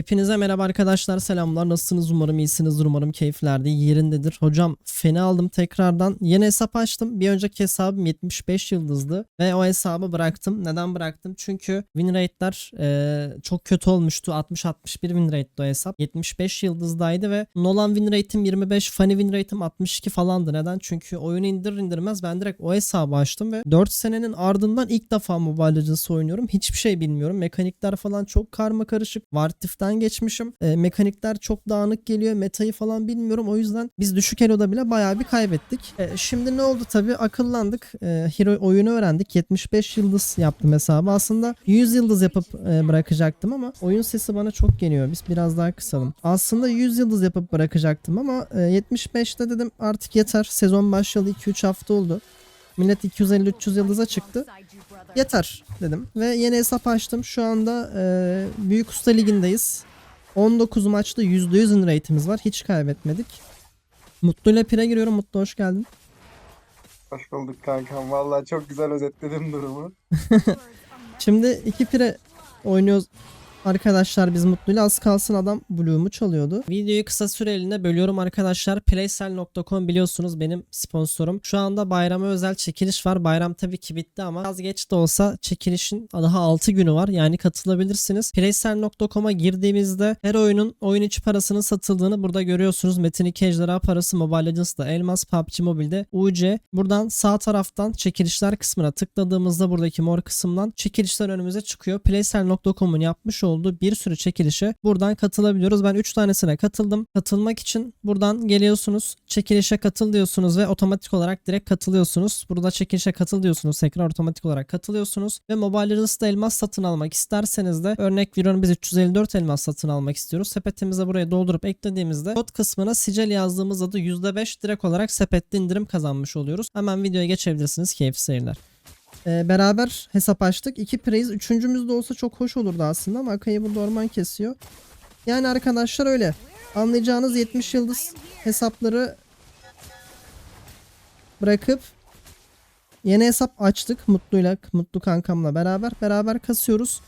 Hepinize merhaba arkadaşlar selamlar nasılsınız umarım iyisinizdir umarım keyiflerde yerindedir. Hocam feni aldım tekrardan yeni hesap açtım bir önceki hesabım 75 yıldızdı ve o hesabı bıraktım. Neden bıraktım? Çünkü win rate'ler eee, çok kötü olmuştu 60-61 win rate'di o hesap 75 yıldızdaydı ve Nolan win rate'im 25 funny win rate'im 62 falandı. Neden? Çünkü oyunu indir indirmez ben direkt o hesabı açtım ve 4 senenin ardından ilk defa Mobile Legends oynuyorum. Hiçbir şey bilmiyorum. Mekanikler falan çok karma karışık. Vartif'ten geçmişim. E, mekanikler çok dağınık geliyor. Metayı falan bilmiyorum. O yüzden biz düşük eloda bile bayağı bir kaybettik. E, şimdi ne oldu tabii? Akıllandık. E, hero oyunu öğrendik. 75 yıldız yaptım hesabı. Aslında 100 yıldız yapıp e, bırakacaktım ama oyun sesi bana çok geliyor. Biz biraz daha kısalım. Aslında 100 yıldız yapıp bırakacaktım ama e, 75'te dedim artık yeter. Sezon başladı 2-3 hafta oldu. Millet 250-300 yıldıza çıktı. Yeter dedim ve yeni hesap açtım. Şu anda e, Büyük Usta Ligi'ndeyiz. 19 maçta %100 win rate'imiz var. Hiç kaybetmedik. Mutlu ile pire giriyorum. Mutlu hoş geldin. Hoş bulduk kankam. Vallahi çok güzel özetledin durumu. Şimdi iki pire oynuyoruz. Arkadaşlar biz mutluyla az kalsın adam Blue'umu çalıyordu. Videoyu kısa süreliğine bölüyorum arkadaşlar. Playsell.com biliyorsunuz benim sponsorum. Şu anda bayrama özel çekiliş var. Bayram tabii ki bitti ama az geç de olsa çekilişin daha 6 günü var. Yani katılabilirsiniz. Playsell.com'a girdiğimizde her oyunun oyun içi parasının satıldığını burada görüyorsunuz. Metin 2 Ejderha parası Mobile Legends'da Elmas PUBG Mobile'de UC. Buradan sağ taraftan çekilişler kısmına tıkladığımızda buradaki mor kısımdan çekilişler önümüze çıkıyor. Playsell.com'un yapmış olduğu bir sürü çekilişe buradan katılabiliyoruz. Ben 3 tanesine katıldım. Katılmak için buradan geliyorsunuz. Çekilişe katıl diyorsunuz ve otomatik olarak direkt katılıyorsunuz. Burada çekilişe katıl diyorsunuz. Tekrar otomatik olarak katılıyorsunuz. Ve Mobile Legends'da elmas satın almak isterseniz de örnek veriyorum biz 354 elmas satın almak istiyoruz. Sepetimize buraya doldurup eklediğimizde kod kısmına sicil yazdığımızda da %5 direkt olarak sepette indirim kazanmış oluyoruz. Hemen videoya geçebilirsiniz. Keyifli seyirler. Ee, beraber hesap açtık. İki praise. Üçüncümüz de olsa çok hoş olurdu aslında ama Akay'ı burada orman kesiyor. Yani arkadaşlar öyle. Anlayacağınız 70 yıldız hesapları bırakıp yeni hesap açtık. Mutlu'yla, Mutlu kankamla beraber. Beraber kasıyoruz.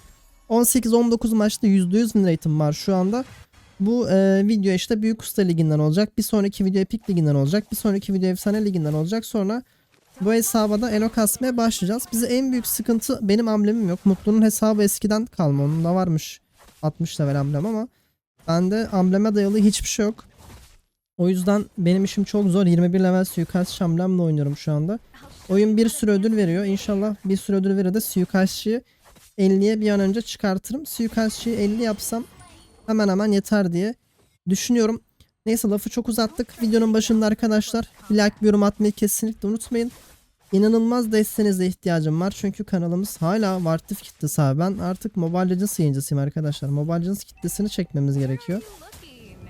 18-19 maçta %100 win rate'im var şu anda. Bu e, video işte Büyük Usta Ligi'nden olacak. Bir sonraki video Epic Ligi'nden olacak. Bir sonraki video Efsane Ligi'nden olacak. Sonra bu hesaba da elo kasmaya başlayacağız. Bize en büyük sıkıntı benim amblemim yok. Mutlu'nun hesabı eskiden kalma. Onun da varmış 60 level amblem ama bende ambleme dayalı hiçbir şey yok. O yüzden benim işim çok zor. 21 level suikastçı amblemle oynuyorum şu anda. Oyun bir sürü ödül veriyor. İnşallah bir sürü ödül verir de suikastçıyı 50'ye bir an önce çıkartırım. Suikastçıyı 50 yapsam hemen hemen yeter diye düşünüyorum. Neyse lafı çok uzattık. Videonun başında arkadaşlar like bir yorum atmayı kesinlikle unutmayın. İnanılmaz desteğinize ihtiyacım var. Çünkü kanalımız hala Vartif kitlesi abi. Ben artık Mobile Legends yayıncısıyım arkadaşlar. Mobile Legends kitlesini çekmemiz gerekiyor.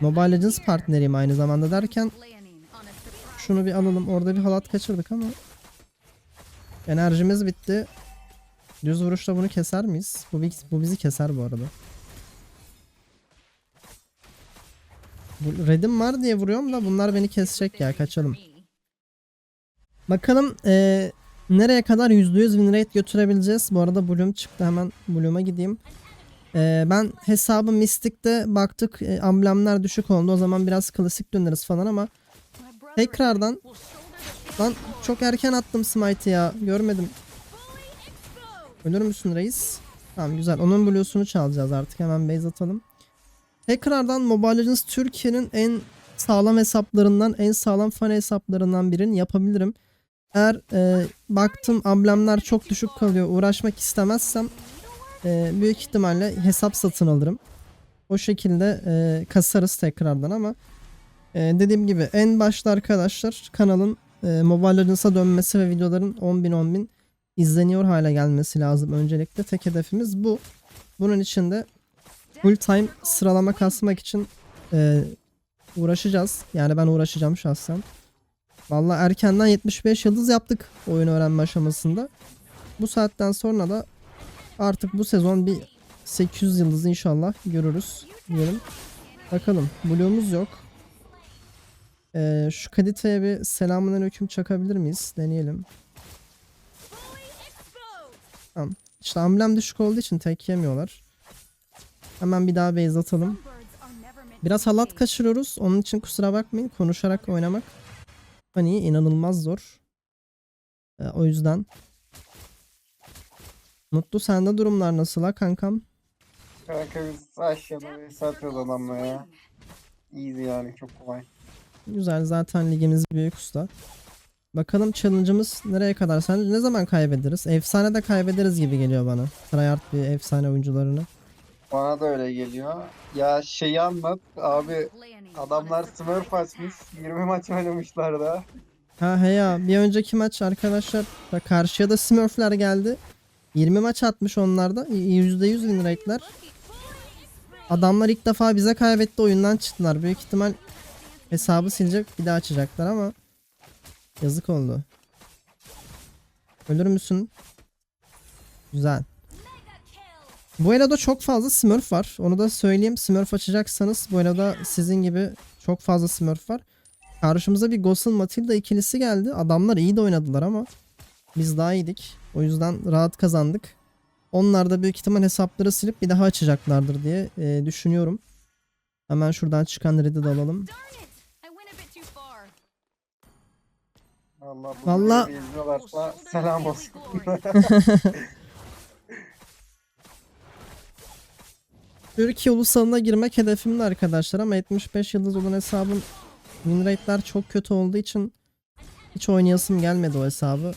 Mobile Legends partneriyim aynı zamanda derken şunu bir alalım. Orada bir halat kaçırdık ama enerjimiz bitti. Düz vuruşla bunu keser miyiz? Bu, bu bizi keser bu arada. Red'im var diye vuruyorum da bunlar beni kesecek ya kaçalım. Bakalım eee, nereye kadar %100 win rate götürebileceğiz. Bu arada Bloom çıktı hemen Bloom'a gideyim. Eee, ben hesabı Mystic'te baktık e, amblemler düşük oldu. O zaman biraz klasik döneriz falan ama tekrardan lan çok erken attım smite'ı ya görmedim. Ölür müsün reis? Tamam güzel. Onun blue'sunu çalacağız artık. Hemen base atalım. Tekrardan Mobile Legends Türkiye'nin en sağlam hesaplarından, en sağlam fan hesaplarından birini yapabilirim. Eğer e, baktım amblemler çok düşük kalıyor, uğraşmak istemezsem e, büyük ihtimalle hesap satın alırım. O şekilde e, kasarız tekrardan ama e, dediğim gibi en başta arkadaşlar kanalın e, Mobile Legends'a dönmesi ve videoların 10.000 10.000 izleniyor hale gelmesi lazım. Öncelikle tek hedefimiz bu. Bunun için de full time sıralama kasmak için e, uğraşacağız. Yani ben uğraşacağım şahsen. Vallahi erkenden 75 yıldız yaptık oyun öğrenme aşamasında. Bu saatten sonra da artık bu sezon bir 800 yıldız inşallah görürüz diyelim. Bakalım. Blue'umuz yok. Ee, şu Kadite'ye bir selamünaleyküm çakabilir miyiz? Deneyelim. Tamam. İşte amblem düşük olduğu için tek yemiyorlar. Hemen bir daha base atalım. Biraz halat kaçırıyoruz. Onun için kusura bakmayın. Konuşarak oynamak hani inanılmaz zor. Ee, o yüzden. Mutlu sende durumlar nasıl ha kankam? Kanka biz aşağıda ve satıyoruz adamla ya. Easy yani çok kolay. Güzel zaten ligimiz büyük usta. Bakalım challenge'ımız nereye kadar? Sence ne zaman kaybederiz? Efsane de kaybederiz gibi geliyor bana. Tryhard bir efsane oyuncularını. Bana da öyle geliyor. Ya şeyi anlat abi adamlar Smurf açmış. 20 maç oynamışlar da. Ha he ya bir önceki maç arkadaşlar bak karşıya da Smurfler geldi. 20 maç atmış onlarda. %100 win rate'ler. Adamlar ilk defa bize kaybetti oyundan çıktılar. Büyük ihtimal hesabı silecek bir daha açacaklar ama yazık oldu. Ölür müsün? Güzel. Bu elada çok fazla smurf var. Onu da söyleyeyim. Smurf açacaksanız bu elada sizin gibi çok fazla smurf var. Karşımıza bir Ghost Matilda ikilisi geldi. Adamlar iyi de oynadılar ama biz daha iyiydik. O yüzden rahat kazandık. Onlar da büyük ihtimal hesapları silip bir daha açacaklardır diye e, düşünüyorum. Hemen şuradan çıkan red'i de alalım. Allah bu Vallahi- selam olsun. Türkiye ulusalına girmek hedefimde arkadaşlar ama 75 yıldız olan hesabın win rate'ler çok kötü olduğu için hiç oynayasım gelmedi o hesabı.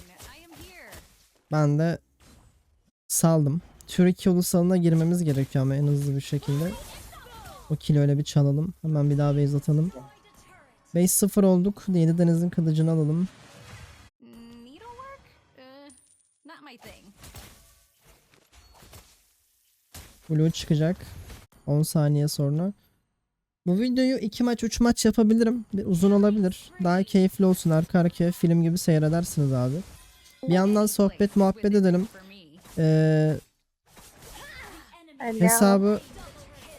Ben de saldım. Türkiye ulusalına girmemiz gerekiyor ama en hızlı bir şekilde. O kilo öyle bir çalalım. Hemen bir daha base atalım. 5-0 olduk. 7 denizin kılıcını alalım. Thing. Blue çıkacak. 10 saniye sonra. Bu videoyu 2 maç 3 maç yapabilirim. Bir uzun olabilir. Daha keyifli olsun. Arka arkaya film gibi seyredersiniz abi. Bir yandan sohbet muhabbet edelim. Ee, hesabı...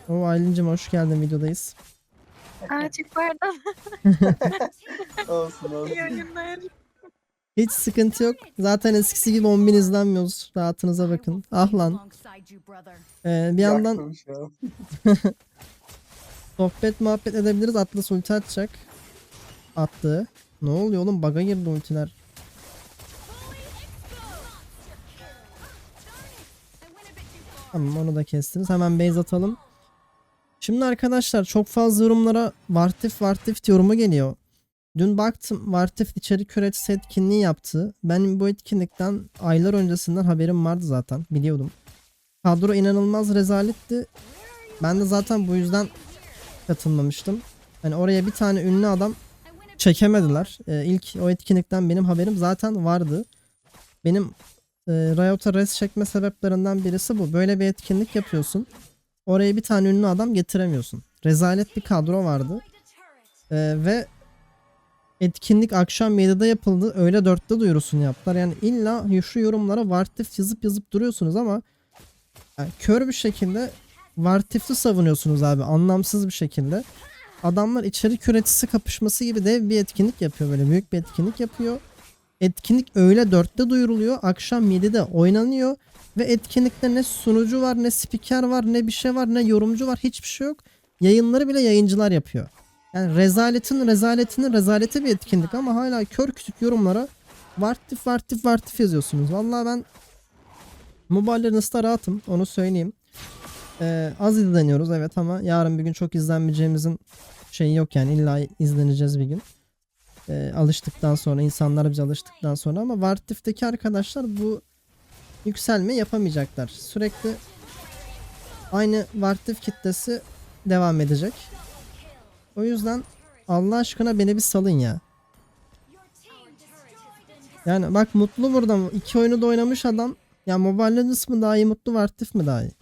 O Aylin'cim hoş geldin videodayız. Aa çok pardon. olsun olsun. İyi oyunlar. Hiç sıkıntı yok. Zaten eskisi gibi 10.000 izlenmiyoruz. Rahatınıza bakın. Ah lan. Ee, bir yandan sohbet muhabbet edebiliriz. Atlas ulti atacak. Attı. Ne oluyor oğlum? Baga girdi ultiler. Tamam onu da kestiniz. Hemen base atalım. Şimdi arkadaşlar çok fazla yorumlara Vartif Vartif yorumu geliyor. Dün baktım Vartif içerik üreticisi etkinliği yaptı. Benim bu etkinlikten aylar öncesinden haberim vardı zaten. Biliyordum. Kadro inanılmaz rezaletti. Ben de zaten bu yüzden katılmamıştım. Hani oraya bir tane ünlü adam çekemediler. Ee, ilk o etkinlikten benim haberim zaten vardı. Benim e, Riot'a res çekme sebeplerinden birisi bu. Böyle bir etkinlik yapıyorsun. Oraya bir tane ünlü adam getiremiyorsun. Rezalet bir kadro vardı. Ee, ve etkinlik akşam 7'de yapıldı. Öğle 4'te duyurusunu yaptılar. Yani illa şu yorumlara Vartif yazıp yazıp duruyorsunuz ama yani kör bir şekilde Vartif'i savunuyorsunuz abi. Anlamsız bir şekilde. Adamlar içerik üreticisi kapışması gibi dev bir etkinlik yapıyor. Böyle büyük bir etkinlik yapıyor. Etkinlik öğle 4'te duyuruluyor. Akşam 7'de oynanıyor. Ve etkinlikte ne sunucu var, ne spiker var, ne bir şey var, ne yorumcu var. Hiçbir şey yok. Yayınları bile yayıncılar yapıyor. Yani rezaletin rezaletinin rezaleti bir etkinlik ama hala kör kütük yorumlara Vartif Vartif Vartif yazıyorsunuz. Vallahi ben Mobile Legends'ta rahatım onu söyleyeyim. Ee, az izleniyoruz evet ama yarın bir gün çok izlenmeyeceğimizin şeyi yok yani illa izleneceğiz bir gün. Ee, alıştıktan sonra insanlar bize alıştıktan sonra ama Vartif'teki arkadaşlar bu yükselme yapamayacaklar. Sürekli aynı Vartif kitlesi devam edecek. O yüzden Allah aşkına beni bir salın ya. Yani bak mutlu burada mı? İki oyunu da oynamış adam. Ya Mobile Legends mı daha iyi mutlu Vartif mi daha iyi?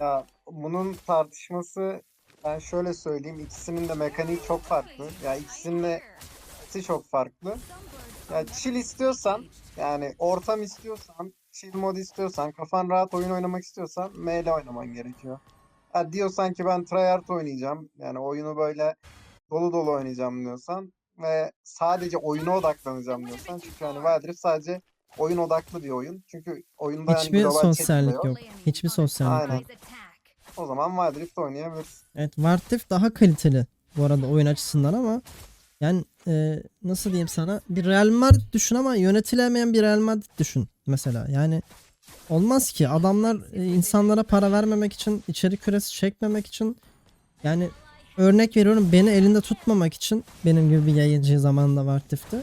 Ya bunun tartışması ben şöyle söyleyeyim ikisinin de mekaniği çok farklı. Ya ikisinin de çok farklı. Ya chill istiyorsan yani ortam istiyorsan chill mod istiyorsan kafan rahat oyun oynamak istiyorsan M ile oynaman gerekiyor. Ha diyorsan ki ben tryhard oynayacağım yani oyunu böyle dolu dolu oynayacağım diyorsan ve sadece oyuna odaklanacağım diyorsan çünkü hani Wild Rift sadece oyun odaklı bir oyun. Çünkü oyunda yani Hiçbir bile sosyallik yok. yok. Hiçbir sosyallik Aynen. yok. o zaman Wild Rift oynayabiliriz. Evet Wartif daha kaliteli bu arada oyun açısından ama yani e, nasıl diyeyim sana bir Real Madrid düşün ama yönetilemeyen bir Real Madrid düşün mesela. Yani olmaz ki adamlar e, insanlara para vermemek için içerik küresi çekmemek için yani örnek veriyorum beni elinde tutmamak için benim gibi bir yayıncı zamanında Wartif'te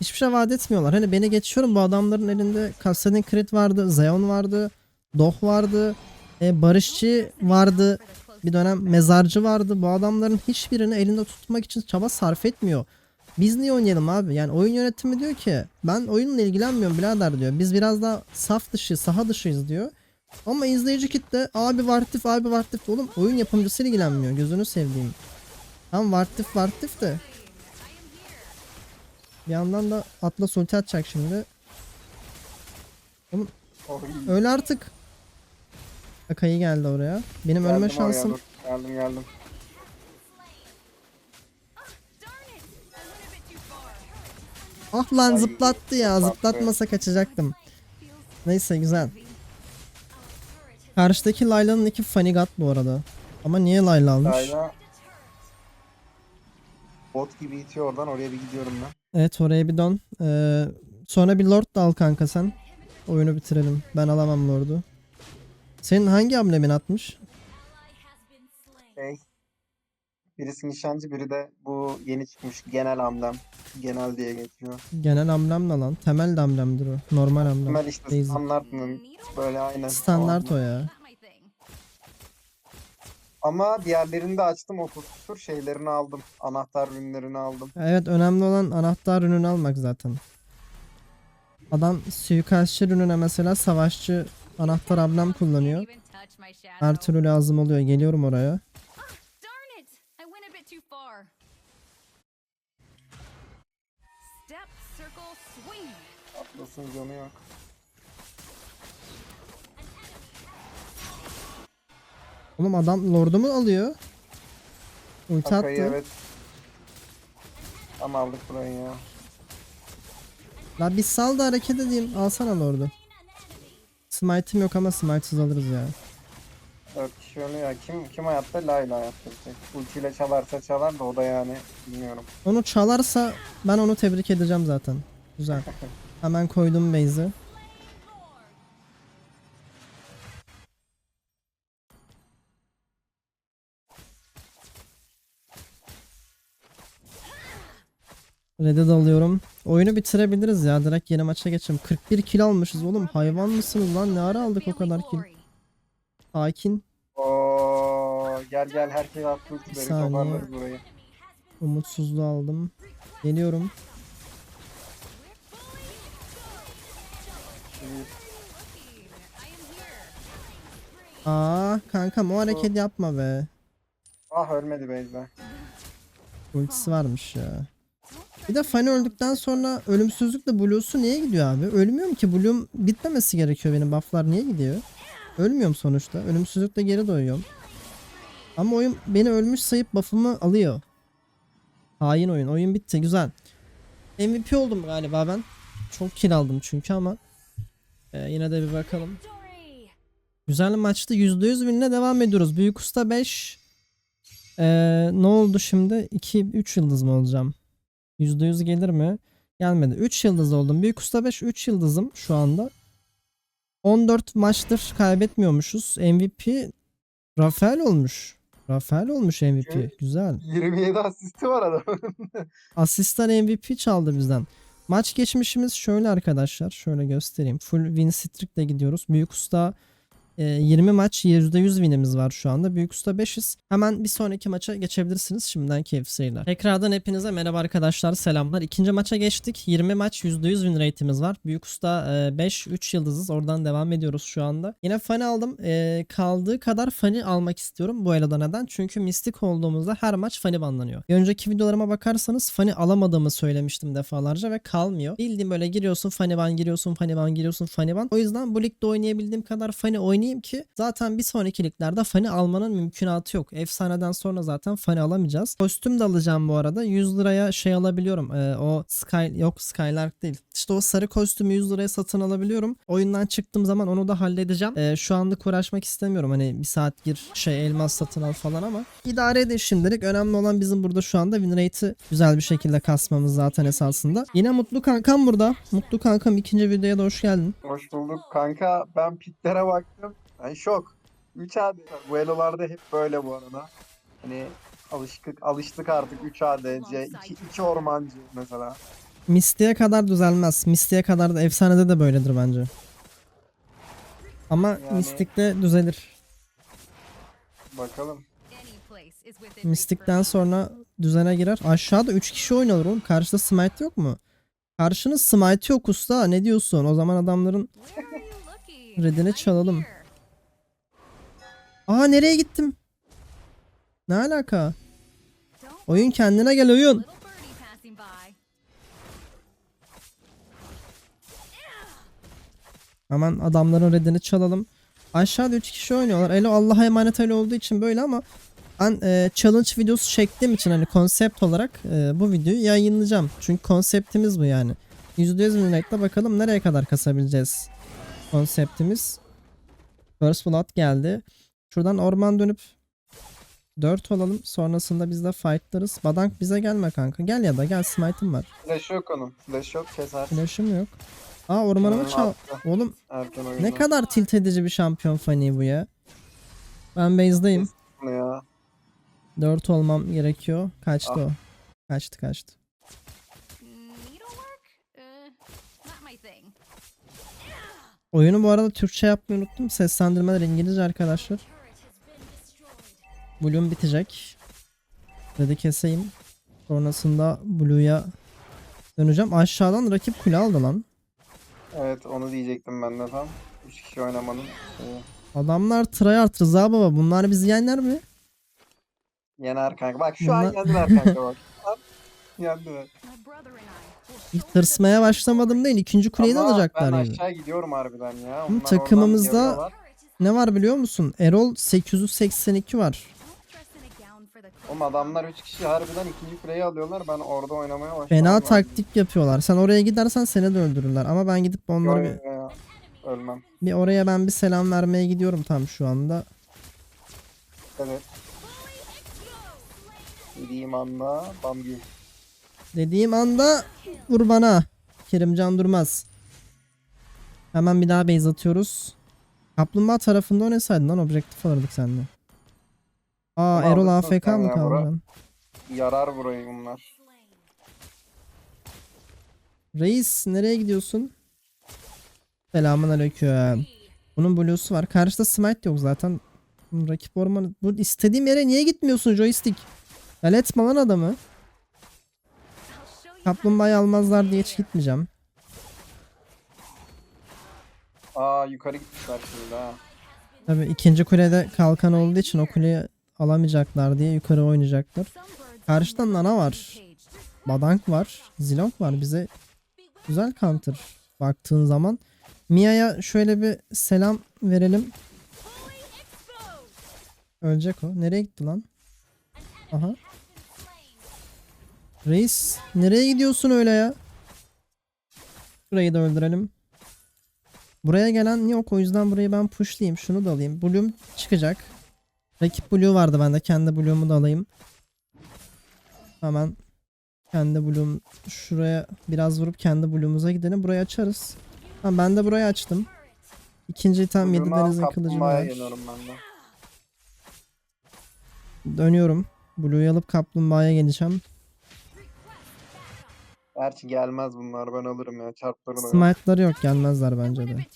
hiçbir şey vaat etmiyorlar. Hani beni geçiyorum bu adamların elinde Kassadin Crit vardı, Zeon vardı, Doh vardı, e, Barışçı vardı. Bir dönem mezarcı vardı. Bu adamların hiçbirini elinde tutmak için çaba sarf etmiyor. Biz niye oynayalım abi? Yani oyun yönetimi diyor ki ben oyunla ilgilenmiyorum birader diyor. Biz biraz daha saf dışı, saha dışıyız diyor. Ama izleyici kitle abi Vartif abi Vartif oğlum oyun yapımcısı ilgilenmiyor. Gözünü sevdiğim. Tam Vartif Vartif de. Bir yandan da Atlas ulti atacak şimdi. Oy, Öyle artık. Akayı geldi oraya. Benim geldim ölme oraya, şansım. dur. Geldim geldim. Ah lan zıplattı ya. Zıplatmasa kaçacaktım. Neyse güzel. Karşıdaki Layla'nın iki god bu arada. Ama niye Layla almış? Layla bot gibi itiyor oradan oraya bir gidiyorum ben. Evet oraya bir dön. Ee, sonra bir lord da al kanka sen. Oyunu bitirelim. Ben alamam lordu. Senin hangi amblemin atmış? Şey, birisi nişancı biri de bu yeni çıkmış genel amblem. Genel diye geçiyor. Genel amblem ne lan? Temel de amblemdir o. Normal amblem. Temel işte Basic. standartının böyle aynen. Standart o. o ya. Ama diğerlerini de açtım 30 küsur şeylerini aldım. Anahtar ürünlerini aldım. Evet önemli olan anahtar ürünü almak zaten. Adam suikastçı ürününe mesela savaşçı anahtar amblem kullanıyor. Her türlü lazım oluyor. Geliyorum oraya. Atlas'ın canı yok. Oğlum adam lordumu alıyor. Ulti Akay'ı attı. evet. Tam aldık burayı ya. La bir sal da hareket edeyim. Alsana lordu. Smite'im yok ama smite'siz alırız ya. 4 kişi ölüyor. Kim kim hayatta? Layla hayatta. Ultiyle çalarsa çalar da o da yani bilmiyorum. Onu çalarsa ben onu tebrik edeceğim zaten. Güzel. Hemen koydum base'i. Red'e dalıyorum. Oyunu bitirebiliriz ya. Direkt yeni maça geçelim. 41 kill almışız oğlum. Hayvan mısınız lan? Ne ara aldık o kadar kill? Sakin. Oo gel gel herkes attı ultileri saniye. burayı. Umutsuzluğu aldım. Geliyorum. Aa kankam o hareket yapma be. Ah ölmedi Beyza. Ultisi varmış ya. Bir de Fanny öldükten sonra ölümsüzlükle Blue'su niye gidiyor abi? Ölmüyorum ki Blue'um bitmemesi gerekiyor benim bufflar niye gidiyor? Ölmüyorum sonuçta. Ölümsüzlükle geri doyuyorum. Ama oyun beni ölmüş sayıp buff'ımı alıyor. Hain oyun. Oyun bitti. Güzel. MVP oldum galiba ben. Çok kill aldım çünkü ama e, yine de bir bakalım. Güzel maçtı. %100 winle devam ediyoruz. Büyük Usta 5. Ee, ne oldu şimdi? 2 3 yıldız mı olacağım? %100 gelir mi? Gelmedi. 3 yıldız oldum. Büyük Usta 5 3 yıldızım şu anda. 14 maçtır kaybetmiyormuşuz. MVP Rafael olmuş. Rafael olmuş MVP. Güzel. 27 asisti var adamın. Asistan MVP çaldı bizden. Maç geçmişimiz şöyle arkadaşlar. Şöyle göstereyim. Full win streak'le gidiyoruz. Büyük Usta e, 20 maç %100 winimiz var şu anda. Büyük Usta 5'iz. Hemen bir sonraki maça geçebilirsiniz. Şimdiden keyif seyirler. Tekrardan hepinize merhaba arkadaşlar. Selamlar. İkinci maça geçtik. 20 maç %100 win rate'imiz var. Büyük Usta e, 5 3 yıldızız. Oradan devam ediyoruz şu anda. Yine fani aldım. E, kaldığı kadar fani almak istiyorum bu elada neden? Çünkü mistik olduğumuzda her maç fani banlanıyor. Bir önceki videolarıma bakarsanız fani alamadığımı söylemiştim defalarca ve kalmıyor. Bildiğim böyle giriyorsun fani ban giriyorsun fani ban giriyorsun fani ban. O yüzden bu ligde oynayabildiğim kadar fani oynayayım oynayayım ki zaten bir sonraki liglerde Fanny almanın mümkünatı yok. Efsaneden sonra zaten Fanny alamayacağız. Kostüm de alacağım bu arada. 100 liraya şey alabiliyorum. Ee, o Sky yok Skylark değil. İşte o sarı kostümü 100 liraya satın alabiliyorum. Oyundan çıktığım zaman onu da halledeceğim. Ee, şu anlık uğraşmak istemiyorum. Hani bir saat gir şey elmas satın al falan ama idare edin şimdilik. Önemli olan bizim burada şu anda win rate'i güzel bir şekilde kasmamız zaten esasında. Yine Mutlu Kankam burada. Mutlu Kankam ikinci videoya da hoş geldin. Hoş bulduk kanka. Ben piklere baktım. Ben şok. 3 AD. Bu elolarda hep böyle bu arada. Hani alıştık alıştık artık 3 ADC, 2, 2 ormancı mesela. Misty'ye kadar düzelmez. Misty'ye kadar da efsanede de böyledir bence. Ama Yani- Mystic'te düzelir. Bakalım. Mystic'ten sonra düzene girer. Aşağıda 3 kişi oynuyorlar oğlum. Karşıda smite yok mu? Karşının smite yok usta. Ne diyorsun? O zaman adamların... Redini çalalım. Aa nereye gittim? Ne alaka? Oyun kendine gel oyun. Hemen adamların redini çalalım. Aşağıda 3 kişi oynuyorlar. Elo Allah'a emanet Elo olduğu için böyle ama ben e, challenge videosu çektiğim için hani konsept olarak e, bu videoyu yayınlayacağım. Çünkü konseptimiz bu yani. %100 winrate'la bakalım nereye kadar kasabileceğiz. Konseptimiz. First Blood geldi. Şuradan orman dönüp 4 olalım. Sonrasında biz de fightlarız. Badank bize gelme kanka. Gel ya da gel smite'ım var. Flash yok onun. Flash yok keser. Flash'ım yok. Aa ormanımı çal... Oğlum Erken oyunda. ne kadar tilt edici bir şampiyon Fanny bu ya. Ben base'dayım. Ne ya? 4 olmam gerekiyor. Kaçtı Ah. o. Kaçtı kaçtı. Needlework? Not my thing. Oyunu bu arada Türkçe yapmayı unuttum. Seslendirmeler İngilizce arkadaşlar. Bloom bitecek. Dedi keseyim. Sonrasında Blue'ya döneceğim. Aşağıdan rakip kule aldı lan. Evet onu diyecektim ben de tam. 3 kişi oynamanın şeyi. Adamlar tryhard Rıza baba. Bunlar bizi yenler mi? Yener kanka. Bak şu an Bunlar- yendiler kanka bak. Yendiler. İlk tırsmaya başlamadım değil. ikinci kuleyi de alacaklar ben yani. aşağı gidiyorum harbiden ya. Onlar takımımızda-. Ne var biliyor musun? Erol 882 var. Oğlum adamlar 3 kişi harbiden ikinci kuleyi alıyorlar. Ben orada oynamaya başladım. Fena taktik yapıyorlar. Sen oraya gidersen seni de öldürürler. Ama ben gidip onları bir, Ölmem. bir oraya ben bir selam vermeye gidiyorum tam şu anda. Evet. Dediğim anda Bambi. Dediğim anda vur bana. Kerimcan Durmaz. Hemen bir daha base atıyoruz. Kaplumbağa tarafında oynasaydın lan objektif alırdık seninle. Aa Ama Erol alırsın AFK sen mı ya, kaldı lan? Yarar burayı bunlar. Reis nereye gidiyorsun? Selamun aleyküm. Bunun blue'su var. Karşıda smite yok zaten. Bunun Rakip ormanı. Bu istediğim yere niye gitmiyorsun joystick? Galet lan adamı. Kaplumbağayı almazlar diye hiç gitmeyeceğim. Aa yukarı gitmişler şimdi ha. Tabii ikinci kulede kalkan olduğu için o kuleyi alamayacaklar diye yukarı oynayacaklar. some birds Karşıda Nana var. Badank var. Zilong var. Bize güzel counter baktığın zaman. Mia'ya şöyle bir selam verelim. Ölecek o. Nereye gitti lan? Aha. Reis nereye gidiyorsun öyle ya? Burayı da öldürelim. Buraya gelen yok o yüzden burayı ben pushlayayım. Şunu da alayım. Bloom çıkacak. Rakip Blue vardı bende. Kendi Blue'umu da alayım. Hemen kendi Bloom şuraya biraz vurup kendi Blue'umuza gidelim. Burayı açarız. Ha, ben de burayı açtım. İkinci Bugün al, denizin de. Dönüyorum. Blue'yu alıp kaplumbağaya geleceğim. Gerçi gelmez bunlar ben alırım ya çarpları da yok. Smite'ları yok gelmezler bence de.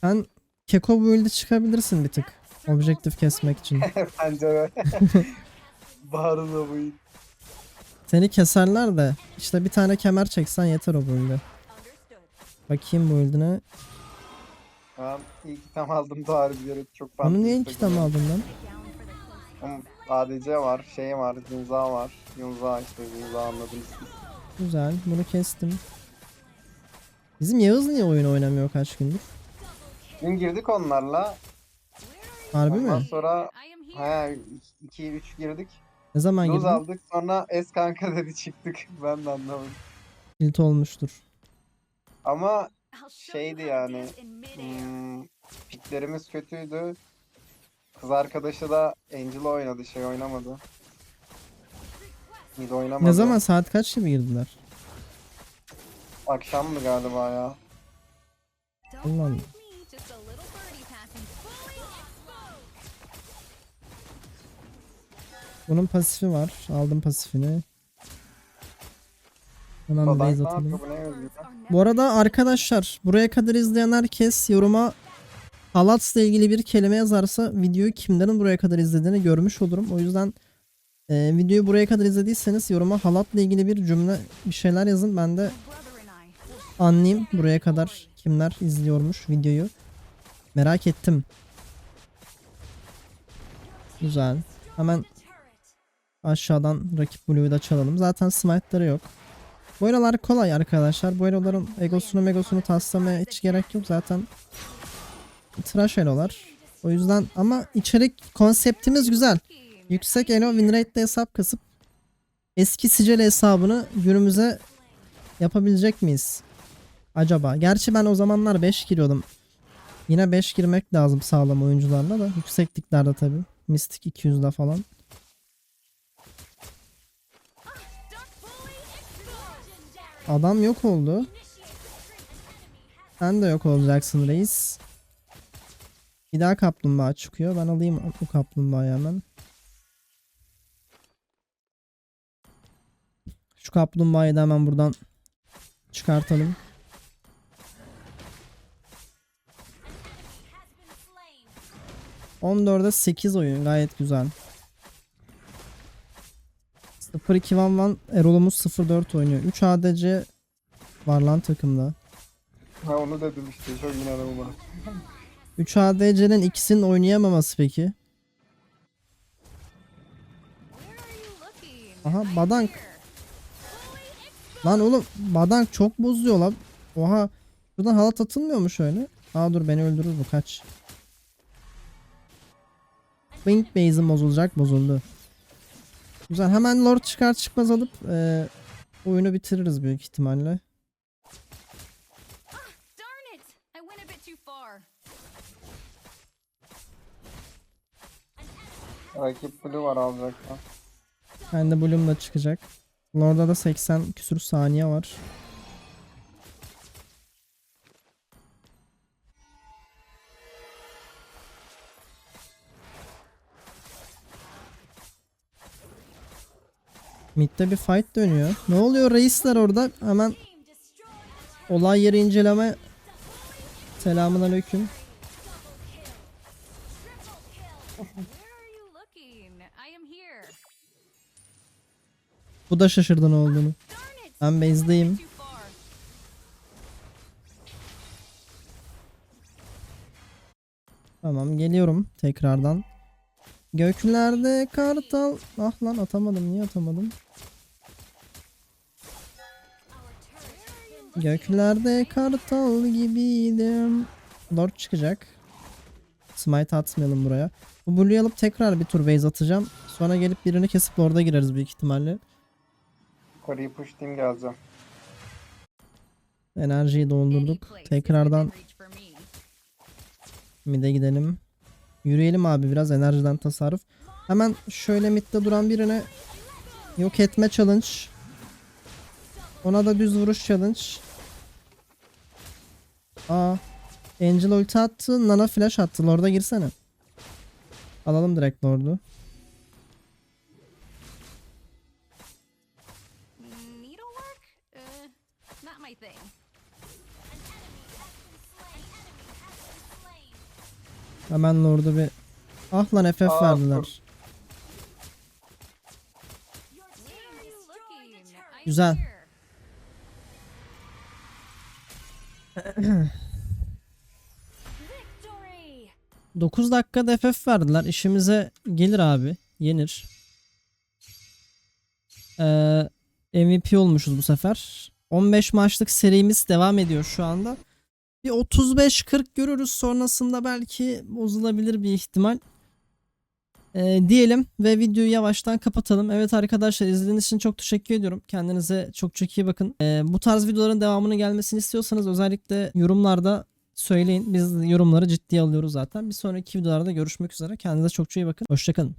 Sen Keko build'i çıkabilirsin bir tık. Objektif kesmek için. Bence de. Bahar'ın da bu iyi. Seni keserler de işte bir tane kemer çeksen yeter o build'e. Bakayım build'ine. Ben ilk item aldım da harbi çok Onu niye iki tane ya. aldın lan? ADC var, şey var, Zinza var. Yunza işte Zinza anladınız siz. Güzel. Bunu kestim. Bizim Yağız niye oyun oynamıyor kaç gündür? Dün girdik onlarla. Harbi Ondan mi? sonra he 2-3 girdik. Ne zaman girdin? aldık sonra S kanka dedi çıktık. Ben de anlamadım. Tilt olmuştur. Ama şeydi yani, hmm, piklerimiz kötüydü. Kız arkadaşı da Angela oynadı şey oynamadı. Mid oynamadı. Ne zaman saat kaç gibi girdiler? Akşamdı galiba ya. Allah Allah. Bunun pasifi var. Aldım pasifini. Hemen bir base atalım. bu arada arkadaşlar buraya kadar izleyen herkes yoruma Halats'la ilgili bir kelime yazarsa videoyu kimlerin buraya kadar izlediğini görmüş olurum. O yüzden e, videoyu buraya kadar izlediyseniz yoruma halatla ilgili bir cümle bir şeyler yazın. Ben de anlayayım buraya kadar kimler izliyormuş videoyu. Merak ettim. Güzel. Hemen aşağıdan rakip Blue'yu da çalalım. Zaten smite'ları yok. Bu aralar kolay arkadaşlar. Bu araların egosunu megosunu taslamaya hiç gerek yok. Zaten tıraş elolar. O yüzden ama içerik konseptimiz güzel. Yüksek elo win rate'de hesap kasıp eski sicil hesabını günümüze yapabilecek miyiz? Acaba. Gerçi ben o zamanlar 5 giriyordum. Yine 5 girmek lazım sağlam oyuncularla da. Yüksekliklerde tabi. Mystic 200'de falan. Adam yok oldu. Sen de yok olacaksın reis. Bir daha kaplumbağa çıkıyor. Ben alayım o kaplumbağayı hemen. Şu kaplumbağayı da hemen buradan çıkartalım. ...14'e 8 oyun gayet güzel. 0-2 Van Van Erol'umuz 0-4 oynuyor. 3 ADC var lan takımda. Ha onu dedim işte çok inanılmaz. 3 ADC'nin ikisinin oynayamaması peki. Aha Badank. Lan oğlum Badank çok bozuyor lan. Oha. Buradan halat atılmıyor mu şöyle? Aa dur beni öldürür bu kaç. Wing base'im bozulacak bozuldu. Güzel hemen Lord çıkar çıkmaz alıp eee, oyunu bitiririz büyük ihtimalle. Darn it! I went a bit too far. Rakip Blue var alacaklar. Ben de Bloom da çıkacak. Lord'da da 80 küsür saniye var. Mid'de bir fight dönüyor. Ne oluyor reisler orada? Hemen olay yeri inceleme. Selamun aleyküm. Bu da şaşırdı ne olduğunu. Ben base'deyim. Tamam geliyorum tekrardan. Göklerde kartal. Ah lan atamadım niye atamadım? Göklerde kartal gibiydim. Lord çıkacak. Smite atmayalım buraya. Bu Blue'yu alıp tekrar bir tur base atacağım. Sonra gelip birini kesip Lord'a gireriz büyük ihtimalle. Yukarıyı pushlayayım geleceğim. Enerjiyi dondurduk. Tekrardan mid'e gidelim. Yürüyelim abi biraz enerjiden tasarruf. Hemen şöyle mid'de duran birine yok etme challenge. Ona da düz vuruş challenge. Aa. Angel ulti attı. Nana flash attı. Lord'a girsene. Alalım direkt Lord'u. Hemen Lord'u bir... Ah lan FF Aa, verdiler. dur. Güzel. 9 dakikada FF verdiler. İşimize gelir abi. Yenir. Ee, MVP olmuşuz bu sefer. 15 maçlık serimiz devam ediyor şu anda. Bir 35-40 görürüz sonrasında belki bozulabilir bir ihtimal. Ee, diyelim ve videoyu yavaştan kapatalım. Evet arkadaşlar izlediğiniz için çok teşekkür ediyorum. Kendinize çok çok iyi bakın. Ee, bu tarz videoların devamının gelmesini istiyorsanız özellikle yorumlarda söyleyin. Biz yorumları ciddiye alıyoruz zaten. Bir sonraki videolarda görüşmek üzere. Kendinize çok çok iyi bakın. Hoşçakalın.